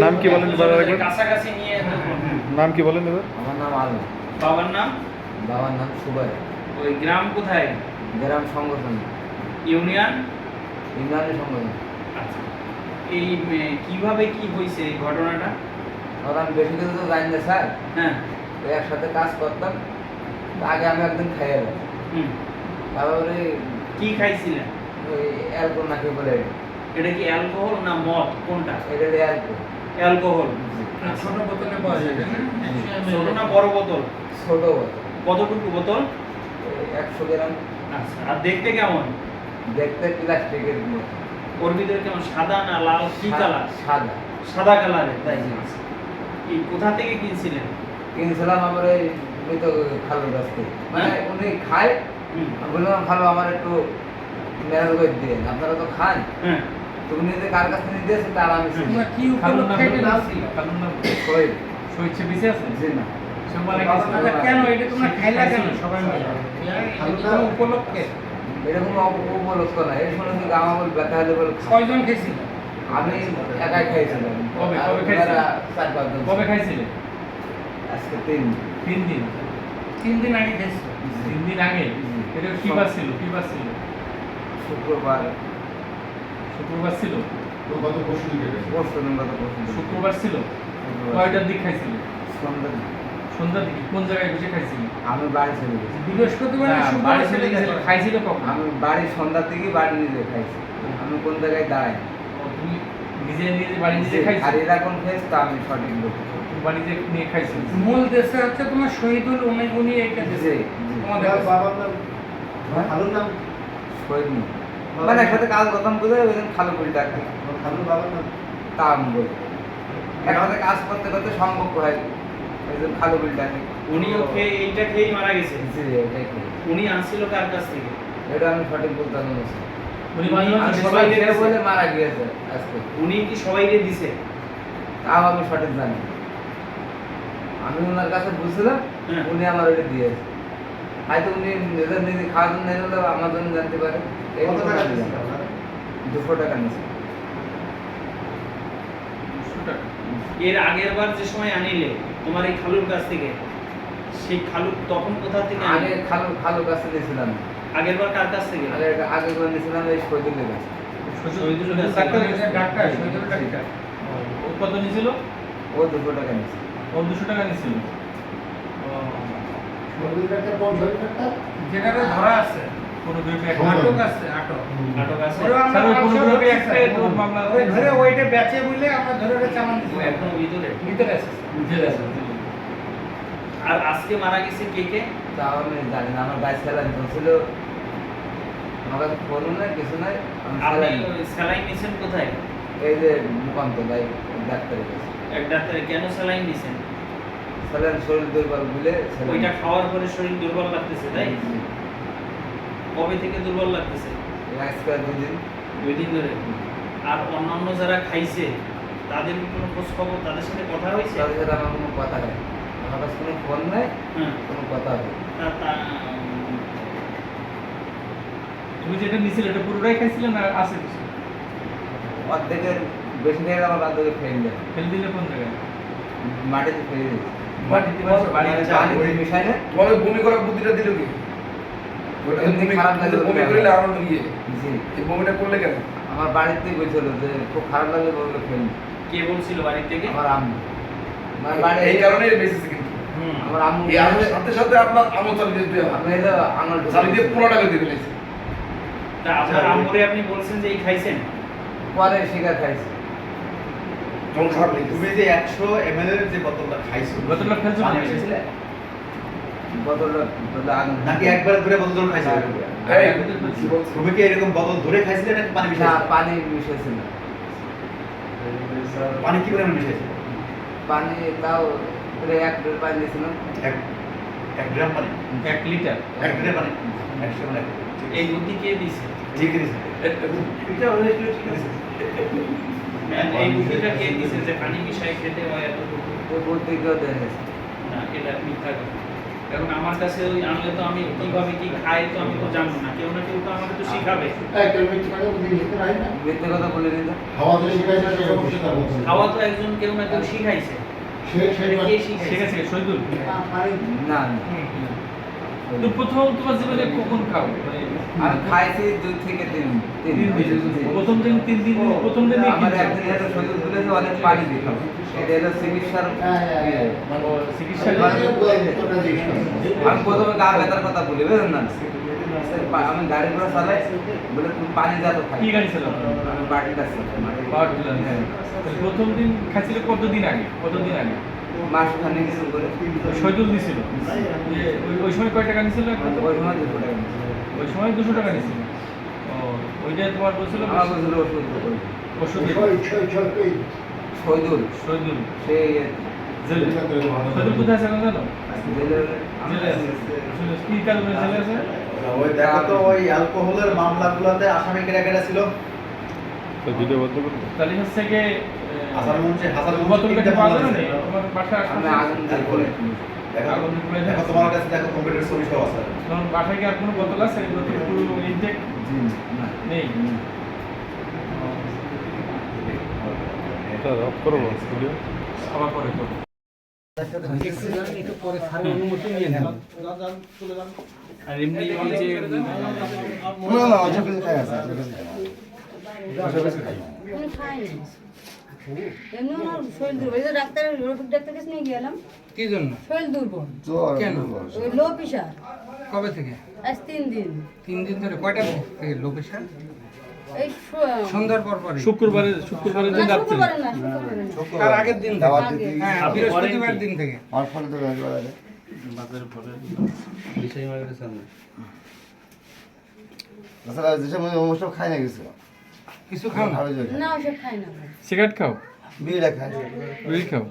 নাম কি বলেন এবার আরেকবার? কাছাকাছি নিয়ে হ্যাঁ, হ্যাঁ। নাম কি বলেন এবার? আমার নাম আলম। বাবার নাম? বাবার নাম সুবাই। ওই গ্রাম কোথায়? গ্রাম সংগঠন। ইউনিয়ন? ইমরানি সংগঠন। আচ্ছা। এই কীভাবে কি হয়েছে এই ঘটনাটা? আর বেশি কিছু তো জানি না স্যার। হ্যাঁ। একসাথে কাজ করতাম। আগে আমি একদিন খাইয়ে তারপরে কি খাইছিলেন? ওই অ্যালকোহল নাকি বলে। এটা কি অ্যালকোহল না মদ? কোনটা? এটা অ্যালকোহল। অ্যালকোহল। ছোট বোতলে পাওয়া যাবে না ছোট না বড় বোতল? ছোট বোতল। কতটুকু বোতল? একশো গ্রাম। আচ্ছা আর দেখতে কেমন? দেখতে প্লাস্টিকের বোতল। ওর ভিতরে কেমন সাদা না লাল? কি কালার? সাদা। সাদা কালারের তাই কি কোথা থেকে কিনছিলেন? কিনছিলাম আমার ওই মৃত খালুর কাছ থেকে। মানে হ্যাঁ? উনি খায় বললাম খালু আমার একটু মেরাজ করে দিয়ে আপনারা তো খান। হ্যাঁ। তো উনি যে কার কাছ থেকে তার আমি তোমরা কি উপলক্ষে এটা। দিছিল? খালুর নাম শহীদ শহীদ আছে? জি না। কেন এটা তোমরা খাইলা কেন? সবাই মিলে। এটা কোনো উপলক্ষে এরকম উপলক্ষ না। এই শুনে কিন্তু আমার বল ব্যথা হলে বল কয়জন খেয়েছিল? আমি একাই খাইছিলাম। কবে- কবে খাইছিলেন? ওনারা চার পাঁচজন কবে খাইছিলে? আজকে তিন তিন দিন? তিন দিন আগে খেয়েছিল। তিন দিন আগে? এটা কি বার ছিল কি বার ছিল। শুক্রবার। শুক্রবার ছিল। পরশু দিন গত পরশু দিন। শুক্রবার ছিল। কয়টার দিক খাইছিলে? সন্ধ্যা দিন। সন্ধ্যার দিকে। কোন জায়গায় বসে খাইছিলে? আমি বাড়ি চলে গেছি। বৃহস্পতিবার বাড়ি চলে গেছিল গেছিল কখন? আমি বাড়ি সন্ধ্যার থেকে বাড়ি নিজে খাইছি। আমি কোন জায়গায় দাঁড়াই? ও, তুমি নিজে নিজে বাড়ি নিজে খাইছো? আর এরা কোন খেয়েছে তা আমি সঠিক বলতে পারব বাড়িতে নিয়ে খাইছি? মূল দেশে হচ্ছে তোমার শহীদুল উনি উনি এইটা জি, দেশে। জি। ভালো নাম? শহীদ। মানে একসাথে কাজ করতাম বুঝে ওই দিন খালু করে ডাকতে তা। আমি বলি একসাথে কাজ করতে করতে সম্ভব হয় ওই দিন খালু করে ডাকে উনিও খেয়ে এইটা খেয়েই মারা গেছে। জি এটাই উনি আনছিল কার কাছ থেকে? এটা আমি সঠিক বলতে পারব না উনি সবাই। বলে মারা গিয়েছে আজকে। উনি কি সবাইকে দিছে? তাও আমি সঠিক জানি আমি ওনার কাছে বুঝছিলাম হ্যাঁ। উনি আমার ওটা দিয়েছে। হয়তো উনি নিজের নিজে খাওয়ার জন্য এনে আমার জন্য জানতে পারে? দুশো টাকা নিয়েছে। এর আগের বার যে সময় আনিলে তোমার এই খালুর কাছ থেকে সেই খালু তখন কোথা থেকে আগে খালু খালু কাছে নিয়েছিলাম। আগের বার কার কাছ থেকে? আগে আগে করে নিয়েছিলাম এই শহীদুলের কাছে শহীদুল কাছ থেকে। ডাক্তার শহীদুল ডাক্তার ও কত নিয়েছিল? ও দুশো টাকা নিয়েছে। ও দুশো টাকা নিয়েছিল। যেটাতে ধরা আছে। কোনো গ্রুপে আটক আছে আটক। নাটক আছে। ওরা আমরা স্যার, ওই মাংস কোনো গ্রুপে একটা তোর মামলা ওই ধরে ওইটা বেচে বলে আমরা ধরে ওটা চালান দিছি। এখনও ভিতরে। ভিতরে আছে জেলে আছে আর আজকে মারা গেছে কে কে? তাও আমি জানি না আমার গাছ খেলা ধরছিল আমার ফোন নাই কিছু নাই। স্যালাইন নিছেন কোথায়? এই যে মুকান্ত ভাই ডাক্তারের কাছে এক ডাক্তারে কেন স্যালাইন দিছেন স্যালাইন শরীর দুর্বল বলে ওইটা খাওয়ার পরে শরীর দুর্বল লাগতেছে তাই? কবে থেকে দুর্বল লাগতেছে? আজকে দুদিন দুই দিন ধরে? আর অন্যান্য যারা খাইছে তাদের কোনো খোঁজ খবর তাদের সাথে কথা হয়েছে? তাদের সাথে আমার কোনো কথা নেই। আমার কাছে কোনো ফোন নাই কোনো কথা নেই তুমি যেটা নিয়েছিলে এটা পুরোটাই খাইছিলে না আছে কিছু? অর্ধেকের বেশি থেকে আমার বান্ধবী ফেলে দেয় ফেলে দিলে কোন জায়গায়? মাটিতে ফেলে দিয়েছে। মাটিতে মানে বমি করার বুদ্ধিটা দিল কি? বমি করলে এই বমিটা করলে কেন? আমার বাড়িতেই বলছিল যে খুব খারাপ লাগলে বলল ফেল কে বলছিল বাড়ি থেকে? আমার আম্মু। এই কারণে বেঁচেছে কিন্তু। আমার আম্মু সাথে সাথে আপনার আমল চালিয়ে দিতে হবে। আমি হলো আমার চালিয়ে দিয়ে পনেরো টাকা দিয়ে ফেলেছে। তা আপনার আম্মুরে আপনি বলছেন যে এই খাইছেন? পরে শিকার খাইছে। তুমি যে এর যে বোতলটা খাইছো বোতলটা ফেলছো পানি? মিশাইছিলে? বদলে আগুন নাকি একবার ধরে বোতল খাইছো? এই, ফেলছো? তুমি কি এরকম বোতল ধরে খাইছিলে নাকি পানি না মিশাইছিলে পানি মিশেছিল পানি কি করে মিশাইছো? পানি তাও প্রায় এক পানি দিয়েছিলাম এক এক গ্রাম পানি? এক লিটার। এক গ্রাম পানি? একশো মানে এই বুদ্ধি কে দিছে? ঠিক আছে। এটা হলে একটু ঠিক আছে। এই বুদ্ধিটা কে দিছে? যে পানি মিশাই খেতে হয় এতটুকু ওই বলতে কেউ না এটা মিথ্যা কথা। কারণ আমার কাছে ওই আনলে তো আমি কীভাবে কি খাই তো আমি তো জানব না। কেউ না কেউ তো আমাকে তো শিখাবে। মিথ্যে কথা বলে দিন তো। খাওয়া তো একজন কেউ না কেউ শিখাইছে। শহীদুল না না। তো প্রথম তোমার জীবনে কখন খাও? মানে আমি খাইছি দুই থেকে তিন তিন তিন দিন। প্রথম দিন তিন দিন প্রথম দিনে কি আমার? একদিন শরীর অনেক পানি দিতাম এটা হলো চিকিৎসার ইয়ে। আমি প্রথমে গা ব্যথার কথা বলি বুঝলেন না? আমি গাড়ি ঘোড়া চালাই বলে তুমি পানি যা তো কি গাড়ি ছিল আমি বাটিটা পাওয়ার প্রথম দিন খাইছিল কতদিন আগে? কতদিন আগে? মাস খানে কিছু করে। শহীদুল দিছিল। ওই ওই সময় কয় টাকা নিছিল ওই সময় দুশো টাকা। ওই সময় দুশো টাকা নিছিল। ও ওইটা তোমার বলছিল আমার বলছিল? ওষুধ ওষুধ শহীদুল। শহীদুল। সে শহীদুল কোথায় আছে জানো? আছে। কি কারণে জেলে আছে? ওই দেখো তো ওই অ্যালকোহলের মামলাগুলোতে আসামি কেরা কেরা ছিল তো ভিডিও বন্ধ করুন তাহলে হচ্ছে গিয়ে হাসান মুন্সি হাসান মুন্সি বোতলটাকে পাওয়া যাবে না তোমার বাসা আমি আগুন দিয়ে করে দেখো তোমার কাছে দেখো কম্পিউটার ছবি সব আছে। তোমার বাসায় কি আর কোনো বোতল আছে? বোতল পুরো ইনটেক নেই? অফ করব ভিডিও আবার পরে করব আর এমনি যে আমি খাইনি এমনি আমার শরীর দুর্বল এই যে ডাক্তার রফিক ডাক্তার কাছে নিয়ে গেলাম কি জন্য শরীর দুর্বল কেন ওই লো প্রেশার কবে থেকে আজ তিন দিন তিন দিন ধরে কয়টা থেকে লো প্রেশার সন্ধ্যার পর পরে শুক্রবারে শুক্রবারে দিন রাত্রে শুক্রবারে না শুক্রবারে না তার দিন থেকে আগে। হ্যাঁ আপনি বৃহস্পতিবার করেন কি? দিন থেকে খাই না কিছু কিছু খাও না? না ওসব খাই না সিগারেট খাও? বিড়িটা খাই বিড়ি খাও?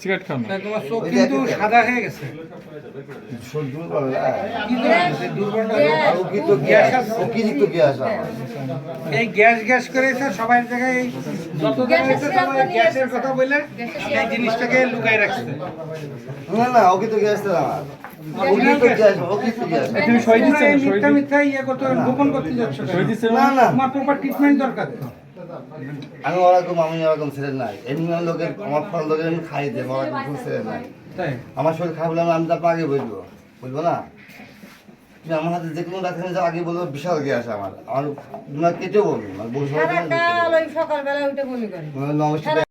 সিগারেট খাও না? তোমার চোখ কিন্তু সাদা হয়ে গেছে। সহ্য করে না কি ধরনের দুর্বলটা? গ্যাস, ও কিন্তু গ্যাস আছে। অতিরিক্ত গ্যাস এই গ্যাস গ্যাস করে সবাই জায়গায় যত জায়গায় গ্যাসের কথা বলে গ্যাসের এই জিনিসটাকে লুকাই রাখছে। না না কিন্তু গ্যাস না। তুমি মিথ্যা মিথ্যা ইয়ে করতে গোপন করতে যাচ্ছ না না। তোমার প্রপার ট্রিটমেন্ট দরকার। তো আমি ওরকম আমি ওরকম ছেলে নাই। এমনি লোকের আমার ফল লোকের আমি খাই দেব ওরকম ছেলে নাই। আমার শরীর খারাপ হলে আমি তারপর আগে বলব। বলব না? তুমি আমার হাতে যে কোনো ডাক্তার যা আগে বলব বিশাল গ্যাস আমার। আমার কেটেও বলব মানে বসে সকালবেলা উঠে বমি। করে। নমস্কার।